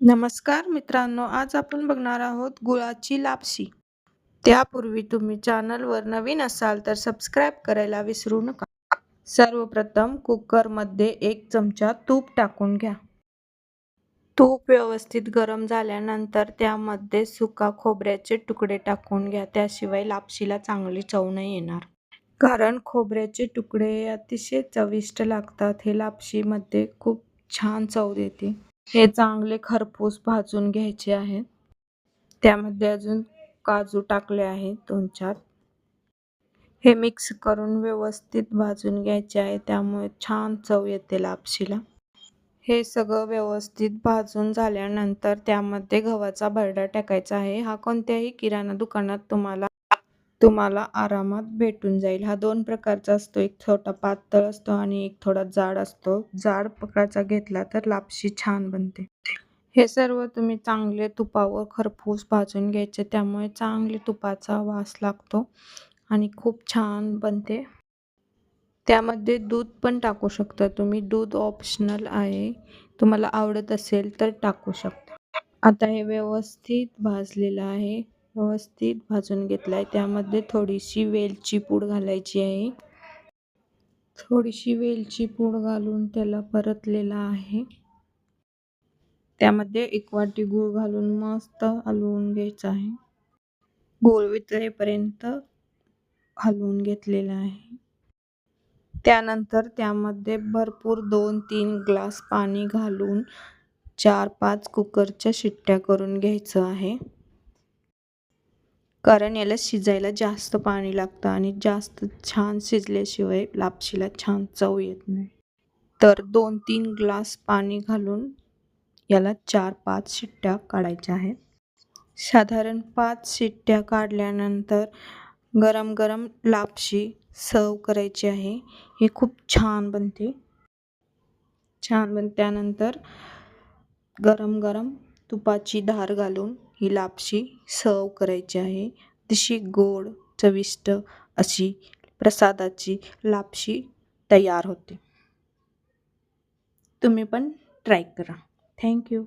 नमस्कार मित्रांनो आज आपण बघणार आहोत गुळाची लापशी. त्यापूर्वी तुम्ही चॅनलवर नवीन असाल तर सबस्क्राईब करायला विसरू नका. सर्वप्रथम कुकरमध्ये एक चमचा तूप टाकून घ्या. तूप व्यवस्थित गरम झाल्यानंतर त्यामध्ये सुका खोबऱ्याचे तुकडे टाकून घ्या. त्याशिवाय लापशीला चांगली चव नाही येणार. कारण खोबऱ्याचे तुकडे अतिशय चविष्ट लागतात. हे लापशीमध्ये खूप छान चव देते. हे चांगले खरपूस भाजून घ्यायचे आहेत. त्यामध्ये अजून काजू टाकले आहेत दोन चार. हे मिक्स करून व्यवस्थित भाजून घ्यायचे आहे. त्यामुळे छान चव येते लापशीला. हे सगळं व्यवस्थित भाजून झाल्यानंतर त्यामध्ये गव्हाचा भरडा टाकायचा आहे. हा कोणत्याही किराणा दुकानात तुम्हाला तुम्हाला आरामात भेटून जाईल. हा दोन प्रकारचा असतो. एक छोटा पातळ असतो आणि एक थोडा जाड असतो. जाड प्रकारचा घेतला तर लापशी छान बनते. हे सर्व तुम्ही चांगले तुपावर खरपूस भाजून घ्यायचे. त्यामुळे चांगले तुपाचा वास लागतो आणि खूप छान बनते. त्यामध्ये दूध पण टाकू शकता तुम्ही. दूध ऑप्शनल आहे. तुम्हाला आवडत असेल तर टाकू शकता. आता हे व्यवस्थित भाजलेलं आहे. व्यवस्थित भाजून घेतलाय. त्यामध्ये थोडीशी वेलची पूड घालायची आहे. थोडीशी वेलची पूड घालून त्याला परतलेला आहे. त्यामध्ये एक वाटी गूळ घालून मस्त हलवून घ्यायचं आहे. गूळ वितळेपर्यंत हलवून घेतलेला आहे. त्यानंतर त्यामध्ये भरपूर दोन तीन ग्लास पाणी घालून चार पाच कुकरच्या शिट्ट्या करून घ्यायचं आहे. कारण याला शिजायला जास्त पाणी लागतं आणि जास्त छान शिजल्याशिवाय लापशीला छान चव येत नाही. तर दोन तीन ग्लास पाणी घालून याला चार पाच शिट्ट्या काढायच्या आहेत. साधारण पाच शिट्ट्या काढल्यानंतर गरम गरम लापशी सर्व करायची आहे. हे खूप छान बनते. छान बन त्यानंतर गरम गरम तुपाची धार घालून ही लापशी सर्व करायची आहे. तशी गोड चविष्ट अशी प्रसादाची लापशी तयार होते. तुम्ही पण ट्राय करा. थँक्यू